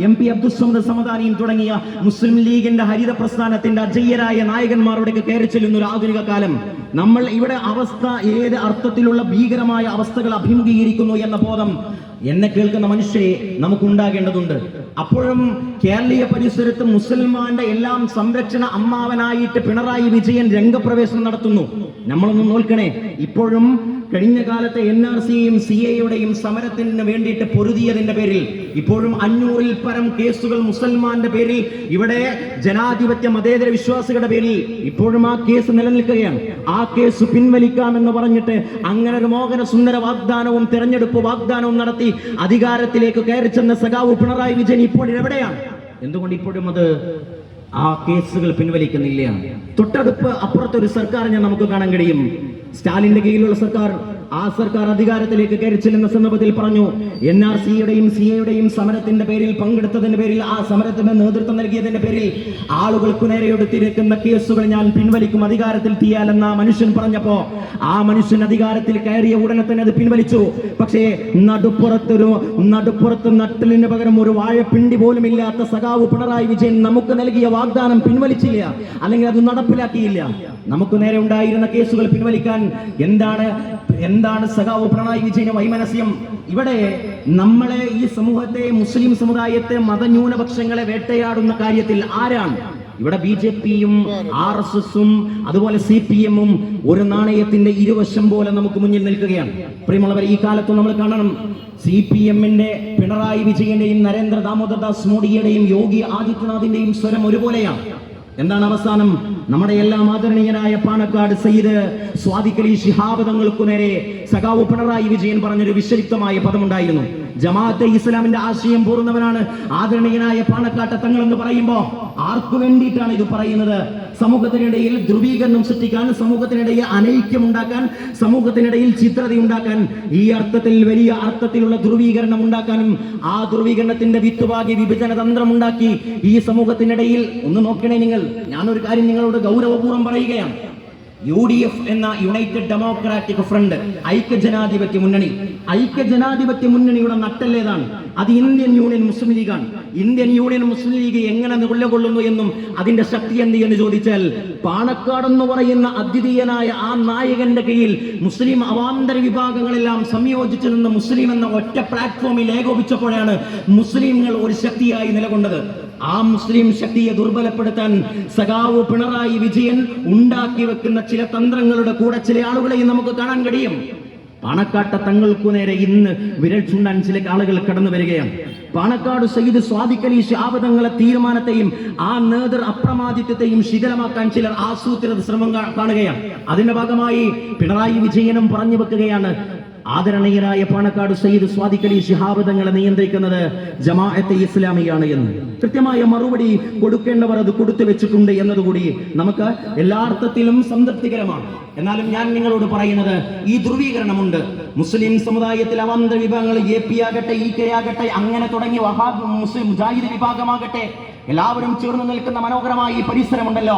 M P Abdussamad സമദാനിയും തുടങ്ങിയ മുസ്ലിം ലീഗിന്റെ ഹരിത പ്രസ്ഥാനത്തിന്റെ അജയ്യരായ നായകന്മാരുടെയൊക്കെ കയറി ചെല്ലുന്ന ഒരു ആധുനിക കാലം. നമ്മൾ ഇവിടെ അവസ്ഥ ഏത് അർത്ഥത്തിലുള്ള ഭീകരമായ അവസ്ഥകൾ അഭിമുഖീകരിക്കുന്നു എന്ന ബോധം എന്നെ കേൾക്കുന്ന മനുഷ്യരെ നമുക്കുണ്ടാകേണ്ടതുണ്ട്. അപ്പോഴും കേരളീയ പരിസരത്ത് മുസൽമാന്റെ എല്ലാം സംരക്ഷണ അമ്മാവനായിട്ട് പിണറായി വിജയൻ രംഗപ്രവേശനം നടത്തുന്നു. നമ്മളൊന്ന് നോക്കണേ ഇപ്പോഴും കഴിഞ്ഞ കാലത്തെ എൻ ആർ സിയും സി എയുടെയും സമരത്തിന് വേണ്ടിയിട്ട് പൊരുതിയതിന്റെ പേരിൽ ഇപ്പോഴും അഞ്ഞൂറിൽ പരം കേസുകൾ മുസൽമാന്റെ പേരിൽ ഇവിടെ ജനാധിപത്യ മതേതര വിശ്വാസികളുടെ പേരിൽ ഇപ്പോഴും ആ കേസ് നിലനിൽക്കുകയാണ്. ആ കേസ് പിൻവലിക്കാമെന്ന് പറഞ്ഞിട്ട് അങ്ങനെ ഒരു മോഹന സുന്ദര വാഗ്ദാനവും തെരഞ്ഞെടുപ്പ് വാഗ്ദാനവും നടത്തി അധികാരത്തിലേക്ക് കയറി ചെന്ന സഖാവ് പിണറായി വിജയൻ ഇപ്പോൾ എവിടെയാണ് എന്തുകൊണ്ട് ഇപ്പോഴും അത് ആ കേസുകൾ പിൻവലിക്കുന്നില്ല? തൊട്ടടുപ്പ് അപ്പുറത്തൊരു സർക്കാരിനെ നമുക്ക് കാണാൻ കഴിയും. സ്റ്റാലിന്റെ കീഴിലുള്ള സർക്കാർ ആ സർക്കാർ അധികാരത്തിലേക്ക് കയറി ചെല്ലുന്ന സന്ദർഭത്തിൽ പറഞ്ഞു എൻ ആർ സിയുടെയും സി എയുടെയും സമരത്തിന്റെ പേരിൽ പങ്കെടുത്തതിന്റെ പേരിൽ ആ സമരത്തിന് നേതൃത്വം നൽകിയതിന്റെ പേരിൽ ആളുകൾക്ക് നേരെ എടുത്തിരിക്കുന്ന കേസുകൾ ഞാൻ പിൻവലിക്കും. അധികാരത്തിൽ തീയാലെന്ന് മനുഷ്യൻ പറഞ്ഞപ്പോ ആ മനുഷ്യൻ അധികാരത്തിൽ കയറിയ ഉടനെ തന്നെ അത് പിൻവലിച്ചു. പക്ഷേ നടുപ്പുറത്തൊരു നടുപ്പുറത്ത് നട്ടലിന് പകരം ഒരു വാഴപ്പിണ്ടി പോലും ഇല്ലാത്ത സഖാവ് പിണറായി വിജയൻ നമുക്ക് നൽകിയ വാഗ്ദാനം പിൻവലിച്ചില്ല. അല്ലെങ്കിൽ അത് നടപ്പിലാക്കിയില്ല. നമുക്ക് നേരെ ഉണ്ടായിരുന്ന കേസുകൾ പിൻവലിക്കാൻ എന്താണ് എന്താണ് സഖാവ് പിണറായി വിജയന് വൈമനസ്യം? ഇവിടെ നമ്മളെ ഈ സമൂഹത്തെ മുസ്ലിം സമുദായത്തെ മതന്യൂനപക്ഷങ്ങളെ വേട്ടയാടുന്ന കാര്യത്തിൽ ആരാണ്? ഇവിടെ ബി ജെ പിയും ആർ എസ് എസും അതുപോലെ സി പി എമ്മും ഒരു നാണയത്തിന്റെ ഇരുവശം പോലെ നമുക്ക് മുന്നിൽ നിൽക്കുകയാണ്. പ്രിയമുള്ളവർ ഈ കാലത്ത് നമ്മൾ കാണണം. സി പി എമ്മിന്റെ പിണറായി വിജയന്റെയും നരേന്ദ്ര ദാമോദർദാസ് മോഡിയുടെയും യോഗി ആദിത്യനാഥിന്റെയും സ്വരം ഒരുപോലെയാണ്. എന്താണ് അവസാനം? നമ്മുടെ എല്ലാം ആദരണീയനായ പാണക്കാട് സയ്യിദ് സ്വാദിഖലി ശിഹാബ് തങ്ങൾക്കു നേരെ സഖാവ് പിണറായി വിജയൻ പറഞ്ഞൊരു വിശ്വയുക്തമായ പദമുണ്ടായിരുന്നു. ജമാഅത്തെ ഇസ്ലാമിന്റെ ആശയം പൂർണവനാണ്. ആദരണീയനായ പാണക്കാട്ട തങ്ങൾ എന്ന് പറയുമ്പോ ആർക്കു വേണ്ടിയിട്ടാണ് ഇത് പറയുന്നത്? സമൂഹത്തിനിടയിൽ ധ്രുവീകരണം സൃഷ്ടിക്കാൻ സമൂഹത്തിനിടയിൽ അനൈക്യം ഉണ്ടാക്കാൻ സമൂഹത്തിനിടയിൽ ചിത്രത ഉണ്ടാക്കാൻ ഈ അർത്ഥത്തിൽ വലിയ അർത്ഥത്തിലുള്ള ധ്രുവീകരണം ഉണ്ടാക്കാനും ആ ധ്രുവീകരണത്തിന്റെ വിത്തുവാകി വിഭജന തന്ത്രം ഉണ്ടാക്കി ഈ സമൂഹത്തിനിടയിൽ ഒന്ന് നോക്കണേ നിങ്ങൾ. ഞാനൊരു കാര്യം നിങ്ങളോട് ഗൗരവപൂർവം പറയുകയാണ്. യു ഡി എഫ് എന്ന യുണൈറ്റഡ് ഡെമോക്രാറ്റിക് ഫ്രണ്ട് ഐക്യജനാധിപത്യ മുന്നണി. ഐക്യജനാധിപത്യ മുന്നണിയുടെ നട്ടല്ലേതാണ് അത് ഇന്ത്യൻ യൂണിയൻ മുസ്ലിം ലീഗാണ്. ഇന്ത്യൻ യൂണിയൻ മുസ്ലിം ലീഗ് എങ്ങനെ നിലകൊള്ളുന്നു എന്നും അതിന്റെ ശക്തി എന്ത് എന്ന് ചോദിച്ചാൽ പാണക്കാട് എന്ന് പറയുന്ന അദ്വിതീയനായ ആ നായകന്റെ കീഴിൽ മുസ്ലിം അവാന്തര വിഭാഗങ്ങളെല്ലാം സംയോജിച്ചു നിന്ന് മുസ്ലിം എന്ന ഒറ്റ പ്ലാറ്റ്ഫോമിൽ ഏകോപിച്ചപ്പോഴാണ് മുസ്ലിങ്ങൾ ഒരു ശക്തിയായി നിലകൊണ്ടത്. ആ മുസ്ലിം ശക്തിയെ ദുർബലപ്പെടുത്താൻ സഖാവ് പിണറായി വിജയൻ ഉണ്ടാക്കി വെക്കുന്ന ചില തന്ത്രങ്ങളുടെ കൂടെ ചില ആളുകളെയും നമുക്ക് കാണാൻ കഴിയും. പാണക്കാട്ട തങ്ങൾക്കു നേരെ ഇന്ന് വിരൽ ചൂണ്ടാൻ ചില ആളുകൾ കടന്നു വരികയാണ്. പാണക്കാട് സയ്യിദ് സ്വാദിഖലി ശാപതങ്ങളെ തീരുമാനത്തെയും ആ നേതൃ അപ്രമാദിത്വത്തെയും ശിഥിലമാക്കാൻ ചിലർ ആസൂത്രിത ശ്രമം കാണുകയാണ്. അതിന്റെ ഭാഗമായി പിണറായി വിജയനും പറഞ്ഞു വെക്കുകയാണ് ആദരണീയരായ പാണക്കാട് സയ്യിദ് സ്വാദിഖലി ശിഹാബ് തങ്ങളെ നിയന്ത്രിക്കുന്നത് ജമാഅത്തെ ഇസ്ലാമിയാണ് എന്ന്. കൃത്യമായ മറുപടി കൊടുക്കേണ്ടവർ അത് കൊടുത്തു വെച്ചിട്ടുണ്ട് എന്നതുകൂടി നമുക്ക് എല്ലാ അർത്ഥത്തിലും സംതൃപ്തികരമാണ്. എന്നാലും ഞാൻ നിങ്ങളോട് പറയുന്നത് ഈ ധ്രുവീകരണമുണ്ട്. മുസ്ലിം സമുദായത്തിൽ അവാന്തര വിഭാഗങ്ങൾ എ പി ആകട്ടെ ഇ കെ ആകട്ടെ അങ്ങനെ തുടങ്ങി വഹാബ് മുസ്ലിം മുജാഹിദ് വിഭാഗമാകട്ടെ എല്ലാവരും ചേർന്ന് നിൽക്കുന്ന മനോഹരമായ ഈ പരിസരമുണ്ടല്ലോ.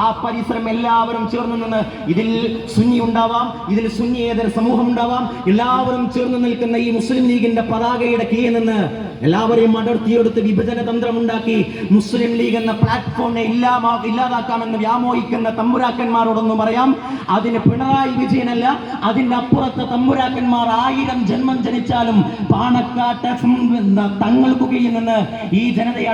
ആ പരിസരം എല്ലാവരും ചേർന്ന് നിന്ന് ഇതിൽ സുന്നി ഉണ്ടാവാം ഇതിൽ സുന്നിയേതര സമൂഹം ഉണ്ടാവാം എല്ലാവരും ചേർന്ന് നിൽക്കുന്ന ഈ മുസ്ലിം ലീഗിന്റെ പതാകയുടെ കീഴിൽ നിന്ന് എല്ലാവരെയും അടർത്തിയെടുത്ത് വിഭജന തന്ത്രം ഉണ്ടാക്കി മുസ്ലിം ലീഗ് എന്ന പ്ലാറ്റ്ഫോമിനെ ഇല്ലാമാ ഇല്ലാതാക്കാമെന്ന് വ്യാമോഹിക്കുന്ന തമ്പുരാക്കന്മാരോടൊന്നും പറയാം. അതിന് പിണറായി വിജയനല്ല അതിന്റെ അപ്പുറത്തെ തമ്പുരാക്കന്മാർ ആയിരം ജന്മം ജനിച്ചാലും പാണക്കാട്ട് തങ്ങൾക്ക് കീഴിൽ നിന്ന് ഈ ജനതയെ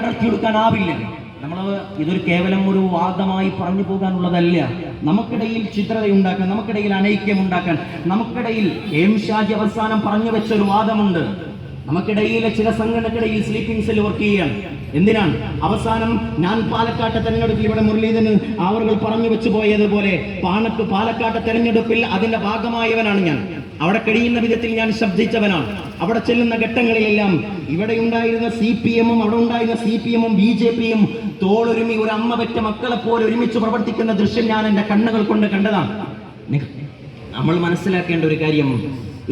അടർത്തിയെടുക്കാനാവില്ല നമ്മൾ ഇതൊരു കേവലം ഒരു വാദമായി പറഞ്ഞു പോകാനുള്ളതല്ല. നമുക്കിടയിൽ ചിത്രതയുണ്ടാക്കാൻ നമുക്കിടയിൽ അനൈക്യം ഉണ്ടാക്കാൻ നമുക്കിടയിൽ എം ഷാജി അവസാനം പറഞ്ഞു വെച്ച ഒരു വാദമുണ്ട്. നമുക്കിടയിലെ ചില സംഘടനക്കിടയിൽ സ്ലീപ്പിംഗ് സെൽ വർക്ക് ചെയ്യുകയാണ്. എന്തിനാണ്? അവസാനം ഞാൻ പാലക്കാട്ടെ തെരഞ്ഞെടുപ്പിൽ ഇവിടെ മുരളീധരൻ അവർ പറഞ്ഞു വെച്ചു പോയതുപോലെ പാണക്ക് പാലക്കാട്ടെ തെരഞ്ഞെടുപ്പിൽ അതിന്റെ ഭാഗമായവനാണ് ഞാൻ. അവിടെ കഴിയുന്ന വിധത്തിൽ ഞാൻ ശബ്ദിച്ചവനാണ്. അവിടെ ചെല്ലുന്ന ഘട്ടങ്ങളിലെല്ലാം ഇവിടെ ഉണ്ടായിരുന്ന സി പി എമ്മും അവിടെ ഉണ്ടായിരുന്ന സി പി എമ്മും ബി ജെ പിയും തോളൊരുമി ഒരു അമ്മ പെറ്റ മക്കളെ പോലെ ഒരുമിച്ച് പ്രവർത്തിക്കുന്ന ദൃശ്യം ഞാൻ എന്റെ കണ്ണുകൾ കൊണ്ട് കണ്ടതാണ്. നമ്മൾ മനസ്സിലാക്കേണ്ട ഒരു കാര്യം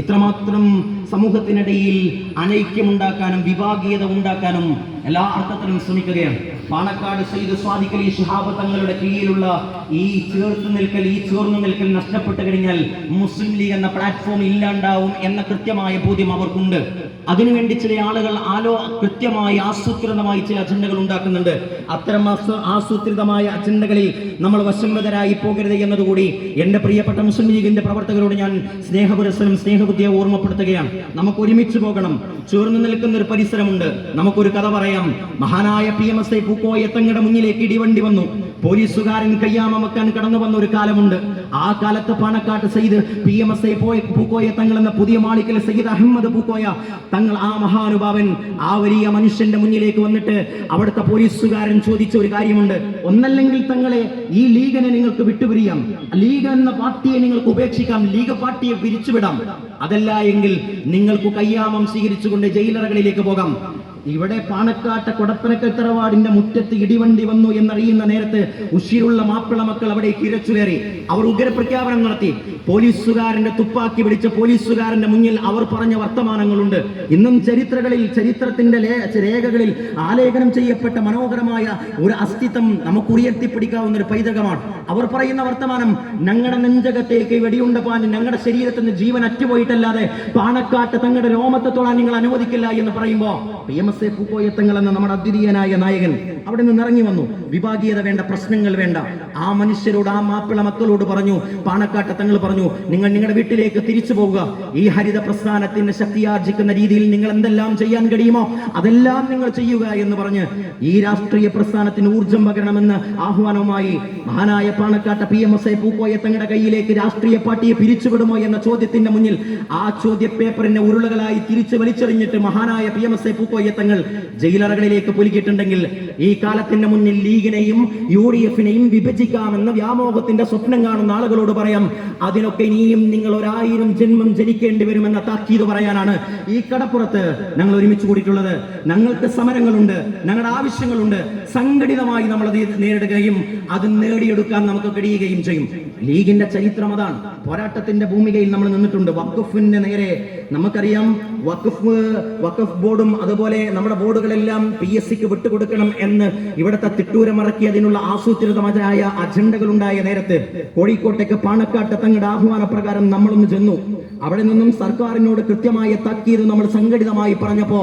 ഇത്രമാത്രം സമൂഹത്തിനിടയിൽ അനൈക്യമുണ്ടാക്കാനും വിഭാഗീയത ഉണ്ടാക്കാനും എല്ലാ അർത്ഥത്തിലും ശ്രമിക്കുകയാണ്. പാണക്കാട് സയ്യിദ് സ്വാദിഖ് അലി ശിഹാബ് തങ്ങളുടെ കീഴിലുള്ള ഈ ചേർത്ത് നിൽക്കൽ ഈ ചേർന്ന് നിൽക്കൽ നഷ്ടപ്പെട്ടു കഴിഞ്ഞാൽ മുസ്ലിം ലീഗ് എന്ന പ്ലാറ്റ്ഫോം ഇല്ലാണ്ടാവും എന്ന കൃത്യമായ ബോധ്യം അവർക്കുണ്ട്. അതിനുവേണ്ടി ചില ആളുകൾ ആലോ കൃത്യമായി ആസൂത്രിതമായി ചില അജണ്ടകൾ ഉണ്ടാക്കുന്നുണ്ട്. അത്തരം ആസൂ- ആസൂത്രിതമായ അജണ്ടകളിൽ നമ്മൾ വശംവതരായി പോകരുത് എന്നതുകൂടി എന്റെ പ്രിയപ്പെട്ട മുസ്ലിം ലീഗിന്റെ പ്രവർത്തകരോട് ഞാൻ സ്നേഹപുരസരം സ്നേഹബുദ്ധിയെ ഓർമ്മപ്പെടുത്തുകയാണ്. നമുക്ക് ഒരുമിച്ച് പോകണം. ചേർന്ന് നിൽക്കുന്ന ഒരു പരിസരമുണ്ട്. നമുക്കൊരു കഥ പറയാം. മഹാനായ പി എം എസ് ഐ പൂക്കോയത്തങ്ങളുടെ മുന്നിലേക്ക് ഇടിവണ്ടി വന്നു. പോലീസുകാരൻ കയ്യാമ വെക്കാൻ കടന്നു വന്ന ഒരു കാലമുണ്ട്. ആ കാലത്ത് Panakkad Sayyid P M S I പോയ പൂക്കോയ തങ്ങൾ എന്ന പുതിയ മാളിക്കൽ സയ്യിദ് അഹമ്മദ് പൂക്കോയ തങ്ങൾ ആ മഹാനുഭാവൻ ആ വലിയ മനുഷ്യന്റെ മുന്നിലേക്ക് വന്നിട്ട് അവിടുത്തെ പോലീസുകാരൻ ചോദിച്ച ഒരു കാര്യമുണ്ട്. ഒന്നല്ലെങ്കിൽ തങ്ങളെ ഈ ലീഗനെ നിങ്ങൾക്ക് വിട്ടുപിരിയാം. ലീഗ് എന്ന പാർട്ടിയെ നിങ്ങൾക്ക് ഉപേക്ഷിക്കാം. ലീഗ് പാർട്ടിയെ പിരിച്ചുവിടാം. അതല്ല എങ്കിൽ നിങ്ങൾക്ക് കയ്യാമം സ്വീകരിച്ചുകൊണ്ട് ജയിലറകളിലേക്ക് പോകാം. ഇവിടെ പാണക്കാട്ടെ കൊടപ്പനക്കൽ തറവാടിന്റെ മുറ്റത്ത് ഇടിവണ്ടി വന്നു എന്നറിയുന്ന നേരത്ത് ഉഷിരുള്ള മാപ്പിള മക്കൾ അവിടെ കിരച്ചു കയറി. അവർ ഉഗ്രപ്രഖ്യാപനം നടത്തി. പോലീസുകാരന്റെ തുപ്പാക്കി പിടിച്ച പോലീസുകാരന്റെ മുന്നിൽ അവർ പറഞ്ഞ വർത്തമാനങ്ങളുണ്ട്. ഇന്നും ചരിത്രകളിൽ ചരിത്രത്തിന്റെ രേഖകളിൽ ആലേഖനം ചെയ്യപ്പെട്ട മനോഹരമായ ഒരു അസ്തിത്വം നമുക്ക് ഉയർത്തിപ്പിടിക്കാവുന്ന ഒരു പൈതകമാണ്. അവർ പറയുന്ന വർത്തമാനം ഞങ്ങളുടെ നെഞ്ചകത്തേക്ക് വെടിയുണ്ട പാഞ്ഞ് ഞങ്ങളുടെ ശരീരത്തിൽ നിന്ന് ജീവൻ അറ്റുപോയിട്ടല്ലാതെ പാണക്കാട്ട് തങ്ങളുടെ രോമത്തെ തൊഴാൻ നിങ്ങൾ അനുവദിക്കില്ല എന്ന് പറയുമ്പോ പി എം എ പൂക്കോയത്തങ്ങൾ എന്ന നമ്മുടെ അദ്വിതീയനായ നായകൻ അവിടെ നിന്ന് ഇറങ്ങി വന്നു. വിഭാഗീയത വേണ്ട പ്രശ്നങ്ങൾ വേണ്ട. ആ മനുഷ്യരോട് ആ മാപ്പിള മക്കളോട് പറഞ്ഞു പാണക്കാട്ട് തങ്ങൾ പറഞ്ഞു നിങ്ങൾ നിങ്ങളുടെ വീട്ടിലേക്ക് തിരിച്ചു പോവുക. ഈ ഹരിത പ്രസ്ഥാനത്തിന്റെ ശക്തിയാർജിക്കുന്ന രീതിയിൽ നിങ്ങൾ എന്തെല്ലാം ചെയ്യാൻ കഴിയുമോ അതെല്ലാം നിങ്ങൾ ചെയ്യുക എന്ന് പറഞ്ഞ് ഈ രാഷ്ട്രീയ പ്രസ്ഥാനത്തിന് ഊർജം പകരണമെന്ന് ആഹ്വാനവുമായി മഹാനായ പാണക്കാട്ട P M S I Pookoya തങ്ങളുടെ കയ്യിലേക്ക് രാഷ്ട്രീയ പാർട്ടിയെ പിരിച്ചുവിടുമോ എന്ന ചോദ്യത്തിന്റെ മുന്നിൽ ആ ചോദ്യ പേപ്പറിനെ ഉരുളകളായി തിരിച്ചു വലിച്ചെറിഞ്ഞിട്ട് മഹാനായ P M S I Pookoya Thangal ജയിലറകളിലേക്ക് പൊലിക്കിട്ടുണ്ടെങ്കിൽ ഈ കാലത്തിന്റെ മുന്നിൽ ലീഗിനെയും യു ഡി എഫിനെയും വിഭജിക്കാമെന്ന വ്യാമോഹത്തിന്റെ സ്വപ്നം കാണുന്ന ആളുകളോട് പറയാം അതിനൊക്കെ ഇനിയും നിങ്ങൾ ഒരായിരം ജന്മം ജനിക്കേണ്ടി വരുമെന്ന താക്കീത് പറയാനാണ് ഈ കടപ്പുറത്ത് ഞങ്ങൾ ഒരുമിച്ച് കൂടിയിട്ടുള്ളത്. ഞങ്ങൾക്ക് സമരങ്ങളുണ്ട് ഞങ്ങളുടെ ആവശ്യങ്ങളുണ്ട്. സംഘടിതമായി നമ്മൾ അത് നേരിടുകയും അത് നേടിയെടുക്കാൻ നമുക്ക് കഴിയുകയും ചെയ്യും. ലീഗിന്റെ ചരിത്രം അതാണ്. പോരാട്ടത്തിന്റെ ഭൂമികയിൽ നമ്മൾ നിന്നിട്ടുണ്ട്. വഖഫിന്റെ നേരെ നമുക്കറിയാം വഖഫ് വഖഫ് ബോർഡും അതുപോലെ നമ്മുടെ ബോർഡുകളെല്ലാം പി എസ് സിക്ക് വിട്ടുകൊടുക്കണം എന്ന് ഇവിടുത്തെ തിട്ടൂരമിറക്കി അതിനുള്ള ആസൂത്രിതമായ അജണ്ടകൾ ഉണ്ടായ നേരത്ത് കോഴിക്കോട്ടേക്ക് പാണക്കാട്ട് തങ്ങളുടെ ആഹ്വാന പ്രകാരം നമ്മളൊന്ന് ചെന്നു. അവിടെ നിന്നും സർക്കാരിനോട് കൃത്യമായ താക്കീത് നമ്മൾ സംഘടിതമായി പറഞ്ഞപ്പോ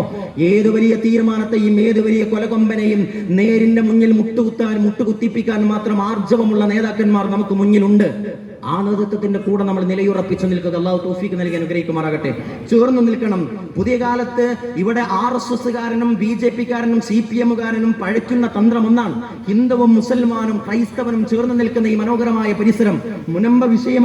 ഏത് വലിയ തീരുമാനത്തെയും ഏത് വലിയ കൊലകൊമ്പനെയും നേരിന്റെ മുന്നിൽ മുട്ടുകുത്താൻ മുട്ടുകുത്തിപ്പിക്കാൻ മാത്രം ആർജവമുള്ള നേതാക്കന്മാർ നമുക്ക് മുന്നിലുണ്ട്. ആ നേതൃത്വത്തിന്റെ കൂടെ നമ്മൾ നിലയുറപ്പിച്ചു നിൽക്കുക അള്ളാഹു തോഫിക്ക് നൽകി അനുഗ്രഹിക്കുമാറാകട്ടെ. ചേർന്ന് നിൽക്കണം. പുതിയ കാലത്ത് ഇവിടെ ആർ എസ് എസ്സുകാരനും ബി ജെ പിക്കാരനും സി പി എമ്മുകാരനും പഴയ്ക്കുന്ന തന്ത്രം ഒന്നാണ് ഹിന്ദുവും മുസൽമാനും ക്രൈസ്തവനും ചേർന്ന് നിൽക്കുന്ന ഈ മനോഹരമായ പരിസരം. മുനമ്പ വിഷയം